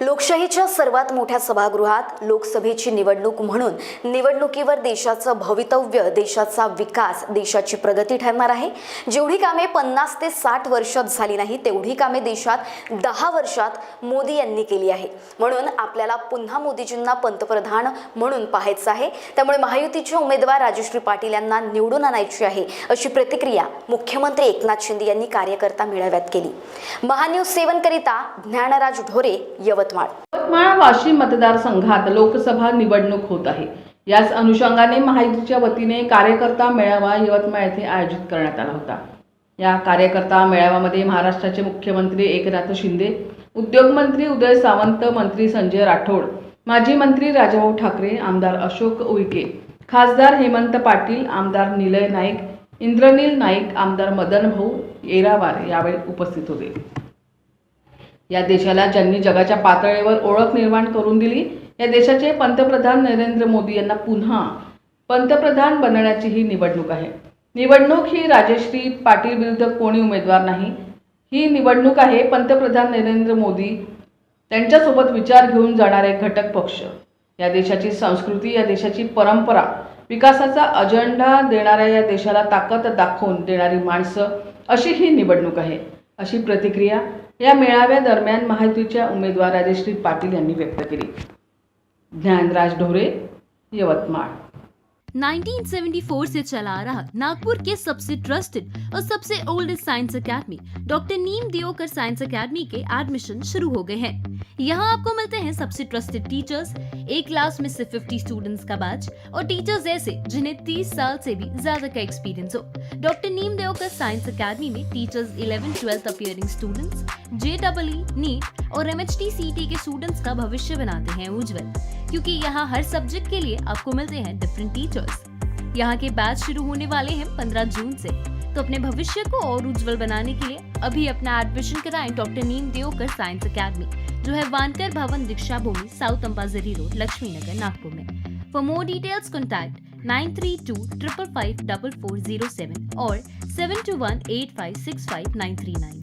लोकशाहीच्या सर्वात मोठ्या सभागृहात लोकसभेची निवडणूक म्हणून निवडणुकीवर देशाचं भवितव्य देशाचा विकास देशाची प्रगती ठरणार आहे. जेवढी कामे पन्नास ते साठ वर्षात झाली नाही तेवढी कामे देशात दहा वर्षात मोदी यांनी केली आहे. म्हणून आपल्याला पुन्हा मोदीजींना पंतप्रधान म्हणून पाहायचं आहे. त्यामुळे महायुतीचे उमेदवार राजश्री पाटील यांना निवडून आणायची आहे अशी प्रतिक्रिया मुख्यमंत्री एकनाथ शिंदे यांनी कार्यकर्ता मेळाव्यात केली. महान्यूज सेवन करिता ज्ञानराज ढोरे यवतमाळ. यवतमाळ वाशिम मतदारसंघात लोकसभा निवडणूक होत आहे. याच अनुषंगाने महायुतीच्या वतीने कार्यकर्ता मेळावा यवतमाळ येथे आयोजित करण्यात आला होता. या कार्यकर्ता मेळाव्यामध्ये महाराष्ट्राचे मुख्यमंत्री एकनाथ शिंदे उद्योगमंत्री उदय सावंत मंत्री संजय राठोड माजी मंत्री राजाभाऊ ठाकरे आमदार अशोक उईके खासदार हेमंत पाटील आमदार निलय नाईक इंद्रनील नाईक आमदार मदन भाऊ येरावार यावेळी उपस्थित होते. या देशाला ज्यांनी जगाच्या पातळीवर ओळख निर्माण करून दिली या देशाचे पंतप्रधान नरेंद्र मोदी यांना पुन्हा पंतप्रधान बनण्याची ही निवडणूक आहे. निवडणूक ही राजश्री पाटील विरुद्ध कोणी उमेदवार नाही. ही निवडणूक आहे पंतप्रधान नरेंद्र मोदी त्यांच्यासोबत विचार घेऊन जाणारे घटक पक्ष. या देशाची संस्कृती या देशाची परंपरा विकासाचा अजेंडा देणाऱ्या या देशाला ताकद दाखवून देणारी माणसं अशी ही निवडणूक आहे. अशी प्रतिक्रिया या मेळाव्या दरम्यान महायुतीच्या उमेदवार राजश्री पाटील यांनी व्यक्त केली. ज्ञानराज ढोरे, यवतमाळ. 1974 से चला आ रहा नागपुर के सबसे ट्रस्टेड और सबसे oldest science academy doctor Neem Deokar science academy के एडमिशन शुरू हो गए हैं। यहाँ आपको मिलते हैं सबसे ट्रस्टेड टीचर्स एक क्लास में सिर्फ़ 50 स्टूडेंट्स का बैच और टीचर्स ऐसे, जिन्हें 30 साल से भी ज़्यादा का एक्सपीरियंस हो। Doctor Neem Deokar science academy में teachers 11 twelfth appearing students J double NEET और एम एच के स्टूडेंट्स का भविष्य बनाते हैं उज्जवल, क्योंकि यहाँ हर सब्जेक्ट के लिए आपको मिलते हैं डिफरेंट टीचर्स यहाँ के बैच शुरू होने वाले हैं 15 जून से। तो अपने भविष्य को और उज्जवल बनाने के लिए अभी अपना एडमिशन कराएँ doctor Neem Deokar science academy जो है वानकर भवन दीक्षा भूमि साउथ अंबाजरी रोड लक्ष्मी नगर नागपुर में। For more details contact nine three two triple five double four zero seven और seven two one eight five six five nine three nine